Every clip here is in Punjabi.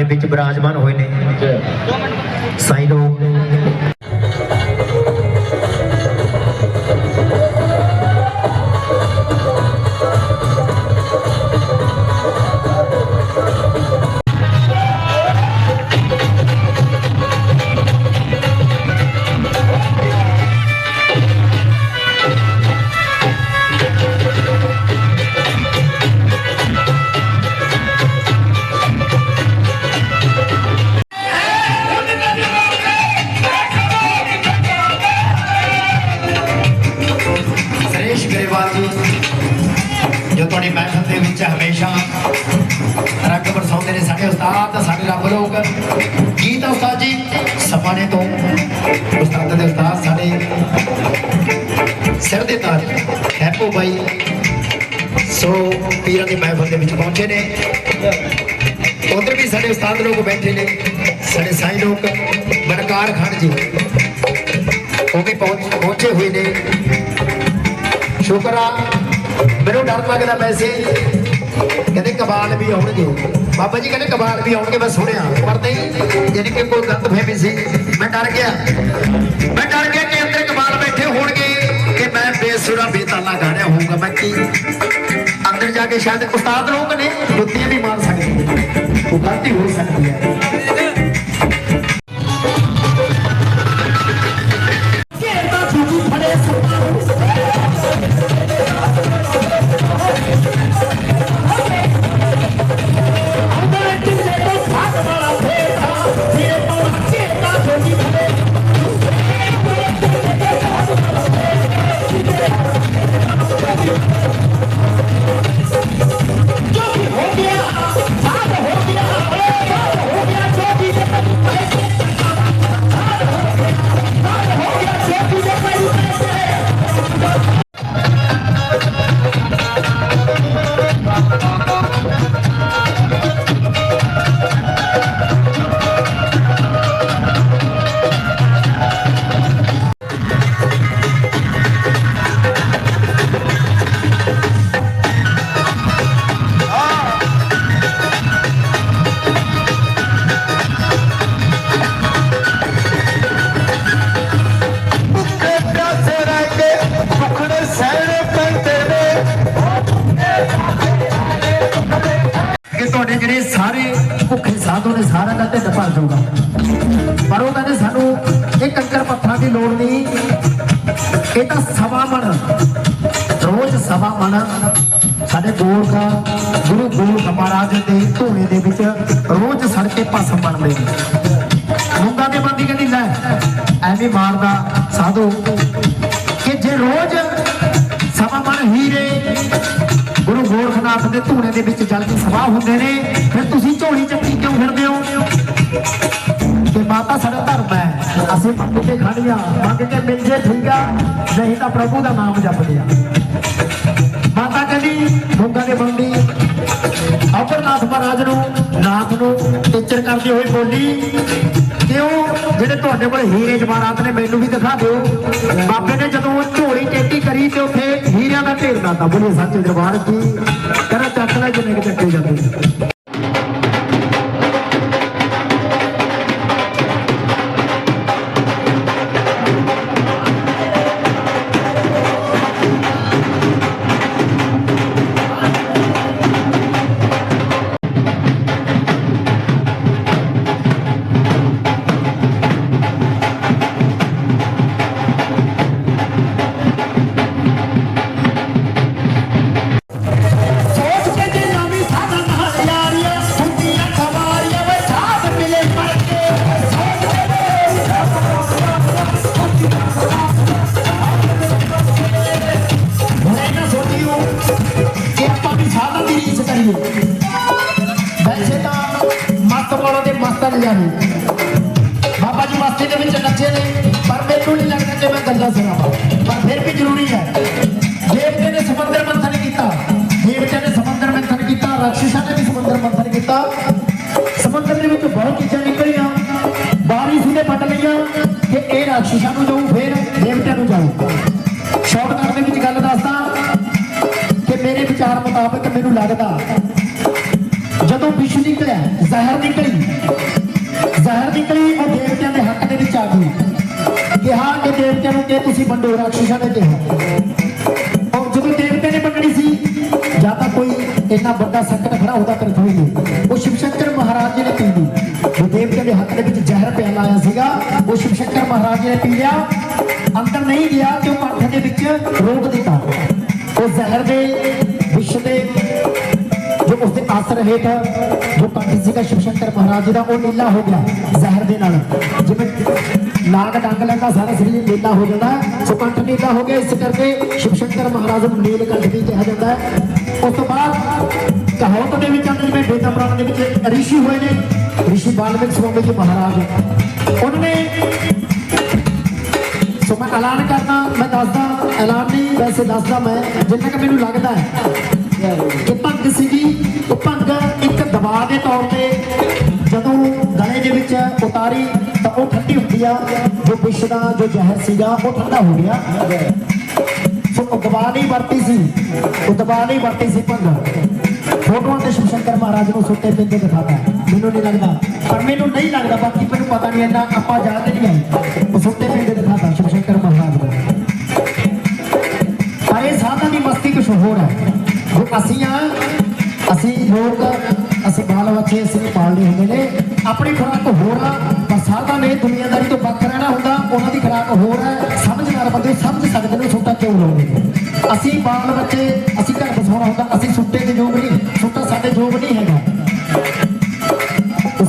ਸਾਡੇ ਵਿੱਚ ਬਿਰਾਜਮਾਨ ਹੋਏ ਨੇ। ਸਾਈਂ ਲੋਕ ਸੋ ਪੀਰਾਂ ਦੀ ਮਹਿਫਲ ਦੇ ਵਿੱਚ ਪਹੁੰਚੇ ਨੇ। ਉਧਰ ਵੀ ਸਾਡੇ ਉਸਤਾਦ ਲੋਕ ਬੈਠੇ ਨੇ, ਸਾਡੇ ਸਾਈ ਲੋਕ, ਬਰਕਾਰ ਖਾਨ ਜੀ। ਉਹ ਵੀ ਪਹੁੰਚ, ਪਹੁੰਚੇ ਹੋਏ ਨੇ। ਸ਼ੁਕਰ ਆ, ਮੈਨੂੰ ਡਰ ਲੱਗਦਾ ਵੈਸੇ ਕਹਿੰਦੇ ਕਬਾਲ ਵੀ ਆਉਣਗੇ ਬਾਬਾ ਜੀ ਕਹਿੰਦੇ ਕਬਾਲ ਵੀ ਆਉਣਗੇ, ਮੈਂ ਸੁਣਿਆ, ਪਰ ਨਹੀਂ, ਯਾਨੀ ਕਿ ਕੋਈ ਗਲਤ ਫਹਿਮੀ ਸੀ। ਮੈਂ ਡਰ ਗਿਆ। ਮੈਂ ਡਰ ਗਿਆ ਕਿ ਅੰਦਰ ਕਬਾਲ ਬੈਠੇ ਹੋਣਗੇ, ਕਿ ਮੈਂ ਬੇਸੁਰਾ ਬੇਤਾਲਾ ਗਾਣਿਆ ਰਿਹਾ ਹੋਊਗਾ। ਮੈਂ ਕੀ ਅੰਦਰ ਜਾ ਕੇ ਸ਼ਾਇਦ ਉਸਤਾਦ ਲੋਕ ਨੇ। ਜੁੱਤੀਆਂ ਵੀ ਮਾਰ ਸਕਦੇ ਨੇ। ਗਲਤੀ ਹੋ ਸਕਦੀ ਹੈ। ਇਹ ਤਾਂ ਸਵਾ ਮਣ ਰੋਜ਼ ਸਵਾ ਮਣ ਸਾਡੇ ਗੋਲਕ ਗੁਰੂ ਗੋਰਖ ਮਹਾਰਾਜ ਦੇ ਧੂਣੇ ਦੇ ਵਿੱਚ ਰੋਜ਼ ਸੜ ਕੇ ਭਸਮ ਬਣਦੇ ਨੇ ਮੁੰਡਾ ਦੇ ਬੰਦੀ ਕਹਿੰਦੀ, ਲੈ, ਐਵੇਂ ਮਾਰਦਾ ਸਾਧੂ ਕਿ ਜੇ ਰੋਜ਼ ਸਵਾ ਮਣ ਹੀਰੇ ਗੁਰੂ ਗੋਰਖਨਾਥ ਦੇ ਧੂਣੇ ਦੇ ਵਿੱਚ ਜਲ ਕੇ ਸਵਾਹ ਹੁੰਦੇ ਨੇ, ਫਿਰ ਤੁਸੀਂ ਝੋਲੀ ਚੱਕੀ ਕਿਉਂ ਫਿਰਦੇ ਹੋ? ਕਿ ਮਾਤਾ ਸਾਡਾ ਧਰਮ ਹੈ। ਅਸੀਂ ਮੰਗ ਕੇ ਖੜੀਆਂ ਮੰਗ ਕੇ ਮਿਲ ਜੇ ਠੀਕ ਆ, ਨਹੀਂ ਤਾਂ ਪ੍ਰਭੂ ਦਾ ਨਾਮ ਜਪਦੇ ਆ ਮਾਤਾ ਕਹਿੰਦੀ ਗੰਗਾ ਦੇ ਬੰਦੀ ਅਮਰਨਾਥ ਮਹਾਰਾਜ ਨੂੰ, ਨਾਥ ਨੂੰ ਟੀਚਰ ਕਰਦੇ ਹੋਏ ਬੋਲੀ ਕਿ ਉਹ ਜਿਹੜੇ ਤੁਹਾਡੇ ਕੋਲ ਹੀਰੇ ਜਵਾਹਰਾਤ ਨੇ, ਮੈਨੂੰ ਵੀ ਦਿਖਾ ਦਿਓ। ਬਾਬੇ ਨੇ ਜਦੋਂ ਝੋਲੀ ਟੇਟੀ ਕਰੀ ਤੇ ਉੱਥੇ ਹੀਰਿਆਂ ਦਾ ਢੇਰ ਲਾਤਾ ਬੋਲੇ, ਸੱਚ ਦਰਬਾਰ ਕੀ? ਕਹਿੰਦਾ ਚੱਕ ਲੈ ਜਿੰਨੇ ਕਿ ਚੱਕੇ ਜਾਂਦੇ ਕਿ ਇਹ ਰਾਕਸ਼ਸਾਂ ਨੂੰ ਜਾਊ ਫਿਰ ਦੇਵਤਿਆਂ ਨੂੰ ਜਾਊ ਸ਼ਾਰਟਕਟ ਦੇ ਵਿੱਚ ਗੱਲ ਦੱਸਦਾ ਕਿ ਮੇਰੇ ਵਿਚਾਰ ਮੁਤਾਬਕ ਮੈਨੂੰ ਲੱਗਦਾ ਜਦੋਂ ਜਦੋਂ ਵਿਸ਼ ਨਿਕਲਿਆ, ਜ਼ਹਿਰ ਨਿਕਲੀ। ਜ਼ਹਿਰ ਨਿਕਲੀ, ਉਹ ਦੇਵਤਿਆਂ ਦੇ ਹੱਕ ਦੇ ਵਿੱਚ ਆ ਗਈ। ਕਿਹਾ ਕਿ ਦੇਵਤਿਆਂ ਨੂੰ ਕਿ ਤੁਸੀਂ ਵੰਡੋ ਰਾਖਸ਼ਾਂ ਨੇ ਕਿਹਾ ਉਹ ਜਦੋਂ ਦੇਵਤੇ ਨੇ ਵੰਡਣੀ ਸੀ, ਜਾਂ ਤਾਂ ਕੋਈ ਇੰਨਾ ਵੱਡਾ ਸੰਕਟ ਖੜਾ ਹੁੰਦਾ ਕਰ ਨੂੰ ਉਹ ਸ਼ਿਵ ਸ਼ੰਕਰ ਮਹਾਰਾਜ ਜੀ ਨੇ ਪੀ ਉਹ ਦੇਵਤੇ ਦੇ ਹੱਕ ਦੇ ਵਿੱਚ ਜ਼ਹਿਰ ਪਿਆਲਾ ਆਇਆ ਸੀਗਾ। ਮਹਾਰਾਜ ਜੀ ਨੇ ਪੀ ਲਿਆ ਅੰਦਰ ਨਹੀਂ ਗਿਆ ਤੇ ਉਹ ਕੰਠ ਦੇ ਵਿੱਚ ਰੋਕ ਦਿੱਤਾ। ਉਹ ਜ਼ਹਿਰ ਦੇ ਵਿਸ਼ ਦੇ ਜੋ ਉਸ ਦੇ ਆਸਰ ਹੇਠ ਜੋ ਕੰਠ ਸੀਗਾ ਸ਼ਿਵ ਸ਼ੰਕਰ ਮਹਾਰਾਜ ਜੀ ਦਾ, ਉਹ ਨੀਲਾ ਹੋ ਗਿਆ ਜ਼ਹਿਰ ਦੇ ਨਾਲ। ਜਿਵੇਂ ਨਾਗ ਡੰਗ ਲੈਂਦਾ, ਸਾਰਾ ਸਰੀਰ ਨੀਲਾ ਹੋ ਜਾਂਦਾ। ਸੋ ਕੰਠ ਨੀਲਾ ਹੋ ਗਿਆ, ਇਸ ਕਰਕੇ ਸ਼ਿਵ ਸ਼ੰਕਰ ਮਹਾਰਾਜ ਨੂੰ ਨੀਲਕੰਠ ਵੀ ਕਿਹਾ ਜਾਂਦਾ ਹੈ। ਉਸ ਤੋਂ ਬਾਅਦ ਕਹਾਵਤ ਦੇ ਵਿੱਚ ਆਉਂਦੇ ਜਿਵੇਂ ਵੇਦਾਂ ਪੁਰਾਣ ਦੇ ਵਿੱਚ ਰਿਸ਼ੀ ਹੋਏ ਨੇ, ਰਿਸ਼ੀ ਬਾਲਮਿਕ ਸਵਾਮੀ ਜੀ ਮਹਾਰਾਜ। ਉਹਨਾਂ ਨੇ ਸੋ ਮੈਂ ਐਲਾਨ ਕਰਦਾ, ਮੈਂ ਦੱਸਦਾ, ਐਲਾਨ ਨਹੀਂ, ਵੈਸੇ ਦੱਸਦਾ ਮੈਂ, ਜਿੰਨਾ ਕਿ ਮੈਨੂੰ ਲੱਗਦਾ ਹੈ। ਕਿ ਭੰਗ ਸੀਗੀ, ਉਹ ਭੰਗ ਇੱਕ ਦਬਾਅ ਦੇ ਤੌਰ ਤੇ ਜਦੋਂ ਗਲੇ ਦੇ ਵਿੱਚ ਉਤਾਰੀ, ਤਾਂ ਉਹ ਠੰਡੀ ਹੁੰਦੀ ਆ, ਜੋ ਵਿਸ਼ ਦਾ ਜੋ ਜ਼ਹਿਰ ਸੀਗਾ, ਉਹ ਠੰਡਾ ਹੋ ਗਿਆ। ਸੋ ਉਹ ਦਬਾਅ ਨਹੀਂ ਵਰਤੀ ਸੀ, ਉਹ ਦਬਾਅ ਨਹੀਂ ਵਰਤੀ ਸੀ ਭੰਗ। ਫੋਟੋਆਂ ਤੇ ਸ਼ਿਵ ਸ਼ੰਕਰ ਮਹਾਰਾਜ ਨੂੰ ਸੁੱਤੇ ਪਿੰਦੇ ਦਿਖਾਤਾ। ਮੈਨੂੰ ਨਹੀਂ ਲੱਗਦਾ, ਪਰ ਮੈਨੂੰ ਨਹੀਂ ਲੱਗਦਾ, ਬਾਕੀ ਮੈਨੂੰ ਪਤਾ ਨਹੀਂ ਇੰਨਾ ਆਪਾਂ ਯਾਦ ਨਹੀਂ ਆਈ ਉਹ ਸੁੱਤੇ ਪਿੰਦੇ ਦਿਖਾਤਾ। ਦੀ ਹੋਰ ਹੈ। ਜੋ ਅਸੀਂ ਆ, ਅਸੀਂ ਲੋਕ, ਅਸੀਂ ਬਾਲ ਬੱਚੇ, ਅਸੀਂ ਪਾਲਦੇ ਹੁੰਦੇ ਨੇ। ਆਪਣੀ ਖੁਰਾਕ ਹੋਰ ਆ ਪਰ ਸਾਧਾ ਨੇ ਦੁਨੀਆਦਾਰੀ ਤੋਂ ਵੱਖ ਰਹਿਣਾ ਹੁੰਦਾ, ਉਹਨਾਂ ਦੀ ਖੁਰਾਕ ਹੋਰ ਹੈ। ਸਮਝਦਾਰ ਬੰਦੇ ਸਮਝ ਸਕਦੇ ਨੇ ਛੋਟਾ ਕਿਉਂ ਲਾਉਂਦੇ ਅਸੀਂ ਬਾਲ ਬੱਚੇ, ਅਸੀਂ ਘਰ ਬਸਾਉਣਾ ਹੁੰਦਾ, ਅਸੀਂ ਸੁੱਟੇ ਦੇ ਯੋਗ ਨਹੀਂ, ਸੁੱਟਾ ਸਾਡੇ ਯੋਗ ਨਹੀਂ ਹੈਗਾ।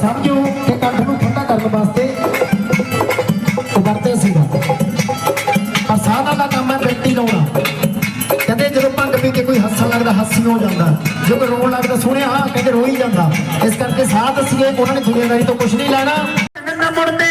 ਸਮਝੋ ਕਿ ਕੰਠ ਨੂੰ ਠੰਡਾ ਕਰਨ ਵਾਸਤੇ ਹੱਸਣ ਲੱਗਦਾ, ਹਾਸੀ ਹੋ ਜਾਂਦਾ। ਜੇ ਕੋਈ ਰੋਣ ਲੱਗਦਾ ਸੁਣਿਆ ਹਾਂ ਕਹਿੰਦੇ ਰੋ ਹੀ ਜਾਂਦਾ। ਇਸ ਕਰਕੇ ਸਾਧ ਸੀਗੇ, ਉਹਨਾਂ ਨੇ ਦੁਨੀਆਦਾਰੀ ਤੋਂ ਕੁਝ ਨਹੀਂ ਲੈਣਾ। ਮੁੜਦੇ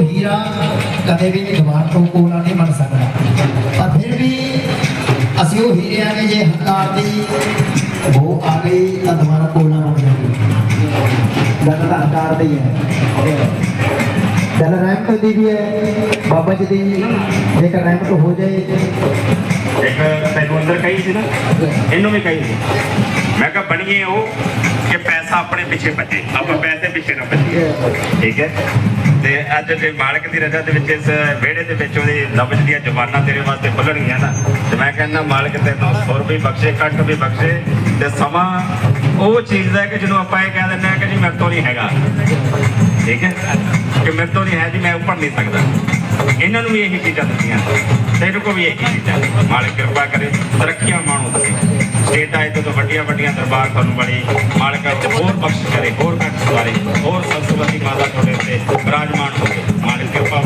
ਹੀਰਾ ਕਦੇ ਵੀ ਦੀਵਾਰ ਤੋਂ ਕੋਲਾ ਨਹੀਂ ਬਣ ਸਕਦਾ। ਪਰ ਫਿਰ ਵੀ ਅਸੀਂ ਉਹ ਹੀਰੇ ਆਗੇ ਜੇ ਹੰਕਾਰ ਦੀ ਉਹ ਆ ਗਈ ਤਾਂ ਦੁਬਾਰਾ ਕੋਲਾ ਬਣ ਜਾਊਗੀ ਗੱਲ ਤਾਂ ਹੰਕਾਰ ਦੀ ਹੈ। ਚੱਲ ਰਹਿਮਤ ਦੀ ਵੀ ਹੈ, ਬਾਬਾ ਜੀ ਦੀ ਜੇਕਰ ਰਹਿਮਤ ਹੋ ਜਾਏ। ਇੱਕ ਤੈਨੂੰ ਅੰਦਰ ਕਹੀ ਸੀ ਨਾ? ਇਹਨੂੰ ਵੀ ਕਹੀ ਸੀ। ਮੈਂ ਕਿਹਾ, ਬਣੀਏ ਉਹ ਕਿ ਪੈਸਾ ਆਪਣੇ ਪਿੱਛੇ ਬਚੇ। ਆਪਾਂ ਪੈਸੇ ਪਿੱਛੇ ਨਾ ਬਚੀਏ। ਠੀਕ ਹੈ? ਤੇ ਅੱਜ ਦੇ ਮਾਲਕ ਦੀ ਰਜ਼ਾ ਦੇ ਵਿੱਚ ਇਸ ਵਿਹੜੇ ਦੇ ਵਿੱਚ ਉਹਦੀ ਲਫ਼ਜ਼ ਦੀਆਂ ਜ਼ੁਬਾਨਾਂ ਤੇਰੇ ਵਾਸਤੇ ਖੁੱਲਣਗੀਆਂ ਨਾ। ਤੇ ਮੈਂ ਕਹਿੰਦਾ, ਮਾਲਕ ਤੈਨੂੰ ਸੁਰ ਵੀ ਬਖਸ਼ੇ ਕੱਟ ਵੀ ਬਖਸ਼ੇ ਤੇ ਸਮਾਂ ਉਹ ਚੀਜ਼ ਦਾ ਕਿ ਜਿਹਨੂੰ ਆਪਾਂ ਇਹ ਕਹਿ ਦਿੰਦੇ ਆ ਕਿ ਜੀ ਮੇਰੇ ਤੋਂ ਨਹੀਂ ਹੈਗਾ। ਠੀਕ ਹੈ? ਕਿ ਮੇਰੇ ਤੋਂ ਨਹੀਂ ਹੈ ਜੀ, ਮੈਂ ਉੱਪਰ ਨਹੀਂ ਸਕਦਾ। ਇਹਨਾਂ ਨੂੰ ਵੀ ਇਹੀ ਚੀਜ਼ਾਂ ਦਿੱਤੀਆਂ। ਤੈਨੂੰ ਕੋ ਵੀ ਇਹੀ ਚੀਜ਼ਾਂ। ਮਾਲਕ ਕਿਰਪਾ ਕਰੇ, ਤਰੱਕੀਆਂ ਮਾਣੋ ਤੁਸੀਂ। ਸਟੇਟਾਂ ਇਹ ਤੋਂ ਵੱਡੀਆਂ ਵੱਡੀਆਂ ਦਰਬਾਰ ਤੁਹਾਨੂੰ ਬੜੀ ਮਾਲਕ ਹੋਰ ਬਖਸ਼ ਕਰੇ, ਹੋਰ ਕੱਟ ਸਵਾਰੇ ਹੋਰ ਸਰਸਵਤੀ ਮਾਤਾ ਤੁਹਾਡੇ ਉੱਤੇ ਬਿਰਾਜਮਾਨ ਹੋਵੇ। ਮਾਲਕ ਕਿਰਪਾ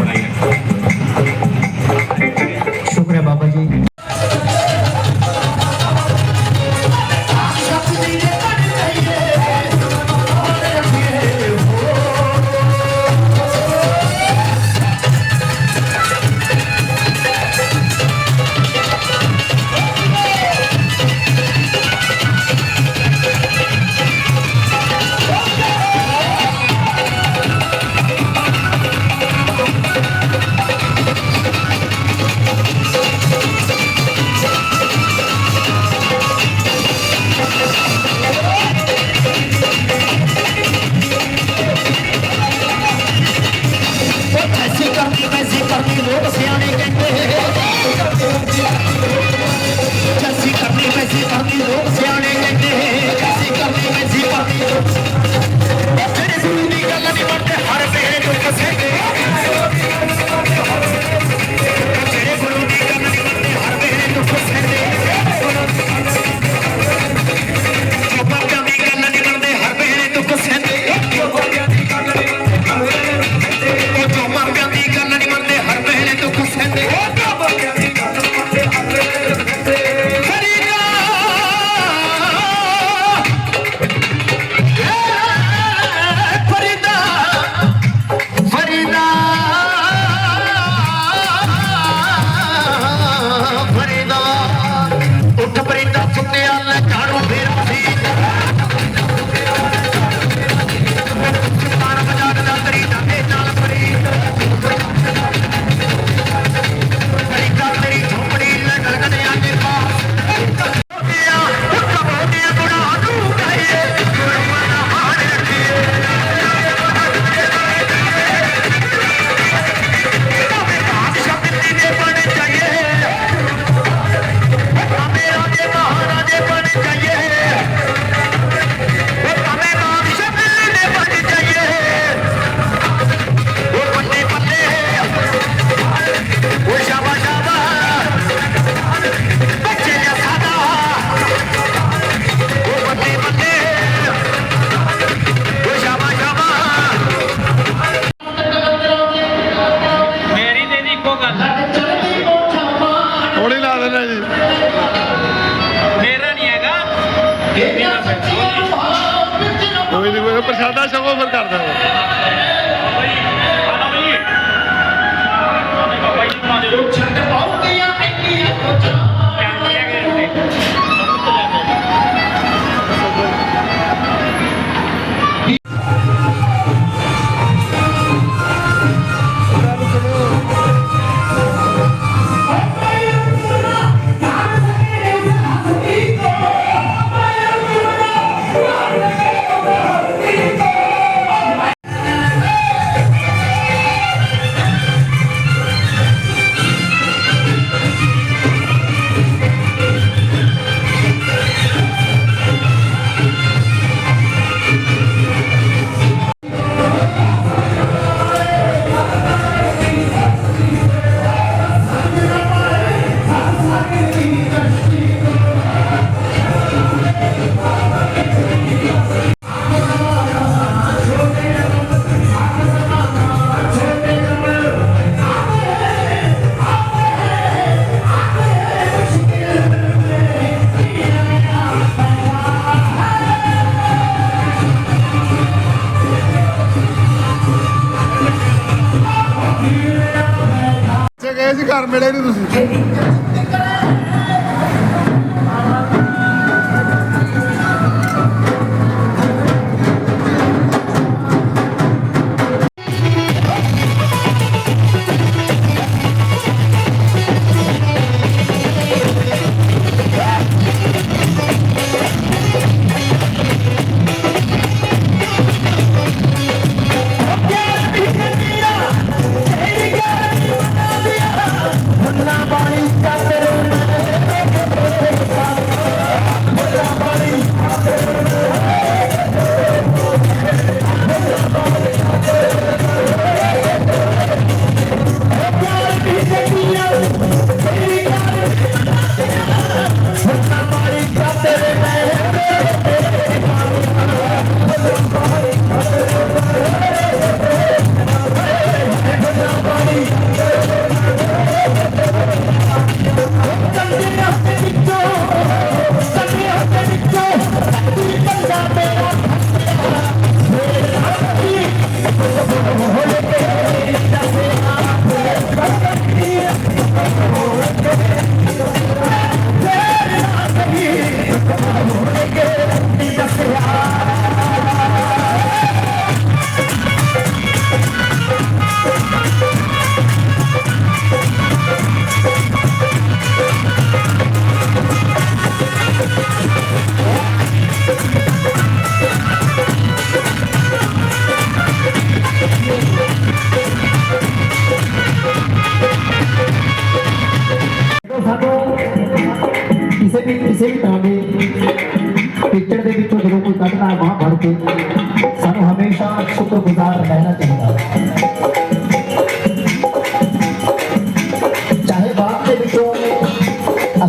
ਮਿਲੇ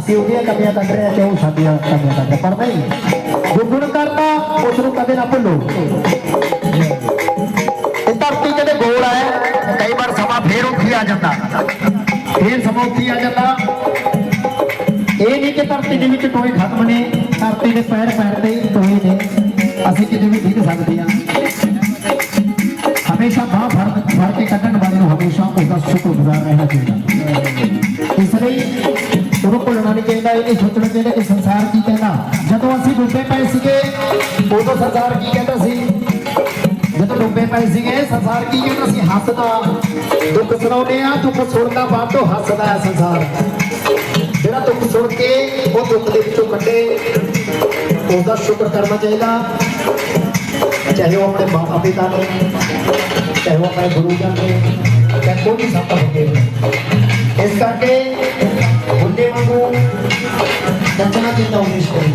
ਅਸੀਂ ਉਹਦੀਆਂ ਕਮੀਆਂ ਕੱਢ ਰਹੇ ਤੇ ਉਹ ਸਾਡੀਆਂ ਕਮੀਆਂ ਕੱਢ ਰਹੇ। ਪਰ ਨਹੀਂ ਜੋ ਗੁਣ ਕਰਦਾ ਉਸ ਨੂੰ ਕਦੇ ਨਾ ਭੁੱਲੋ। ਇਹ ਧਰਤੀ ਕਦੇ ਗੋਲ ਹੈ ਕਈ ਵਾਰ ਸਮਾਂ ਫੇਰ ਉੱਠੀ ਆ ਜਾਂਦਾ। ਫੇਰ ਸਮਾਂ ਉੱਠੀ ਆ ਜਾਂਦਾ। ਇਹ ਨਹੀਂ ਕਿ ਧਰਤੀ ਦੇ ਵਿੱਚ ਟੋਏ ਖਤਮ ਨੇ ਧਰਤੀ ਦੇ ਪੈਰ ਪੈਰ ਤੇ ਟੋਏ ਨੇ ਅਸੀਂ ਕਿਤੇ ਵੀ ਡਿੱਗ ਸਕਦੇ ਹਾਂ। ਹਮੇਸ਼ਾ ਬਾਹ ਫੜ ਕੇ ਕੱਢਣ ਵਾਲੇ ਨੂੰ ਹਮੇਸ਼ਾ ਉਹਦਾ ਸ਼ੁਕਰਗੁਜ਼ਾਰ ਰਹਿਣਾ ਚਾਹੀਦਾ। ਇਸ ਲਈ ਉਹਨੂੰ ਭੁੱਲਣਾ ਨਹੀਂ ਚਾਹੀਦਾ, ਇਹ ਨਹੀਂ ਸੋਚਣਾ ਚਾਹੀਦਾ ਕਿ ਸੰਸਾਰ ਕੀ ਕਹਿੰਦਾ? ਜਦੋਂ ਅਸੀਂ ਡੁੱਬੇ ਪਏ ਸੀਗੇ ਉਦੋਂ ਸੰਸਾਰ ਕੀ ਕਹਿੰਦਾ ਸੀ? ਜਦੋਂ ਡੁੱਬੇ ਪਏ ਸੀਗੇ, ਸੰਸਾਰ ਕੀ ਕਹਿੰਦਾ ਸੀ? ਹੱਸਦਾ, ਦੁੱਖ ਸੁਣਾਉਂਦੇ ਆ ਦੁੱਖ ਸੁਣਦਾ ਬਾਅਦ ਤੋਂ ਹੱਸਦਾ ਹੈ ਸੰਸਾਰ। ਜਿਹੜਾ ਦੁੱਖ ਸੁਣ ਕੇ ਉਹ ਦੁੱਖ ਦੇ ਵਿੱਚੋਂ ਕੱਢੇ ਉਸ ਦਾ ਸ਼ੁਕਰ ਕਰਨਾ ਚਾਹੀਦਾ। ਚਾਹੇ ਉਹ ਆਪਣੇ ਮਾਤਾ ਪਿਤਾ ਨੇ, ਚਾਹੇ ਉਹ ਆਪਣੇ ਗੁਰੂ ਜਨ ਨੇ, ਚਾਹੇ ਕੋਈ ਵੀ ਸੰਤ ਹੋਵੇ। निस्ताटे गुंडे बाबू त्यांचं नाव त्यांना उमेश करून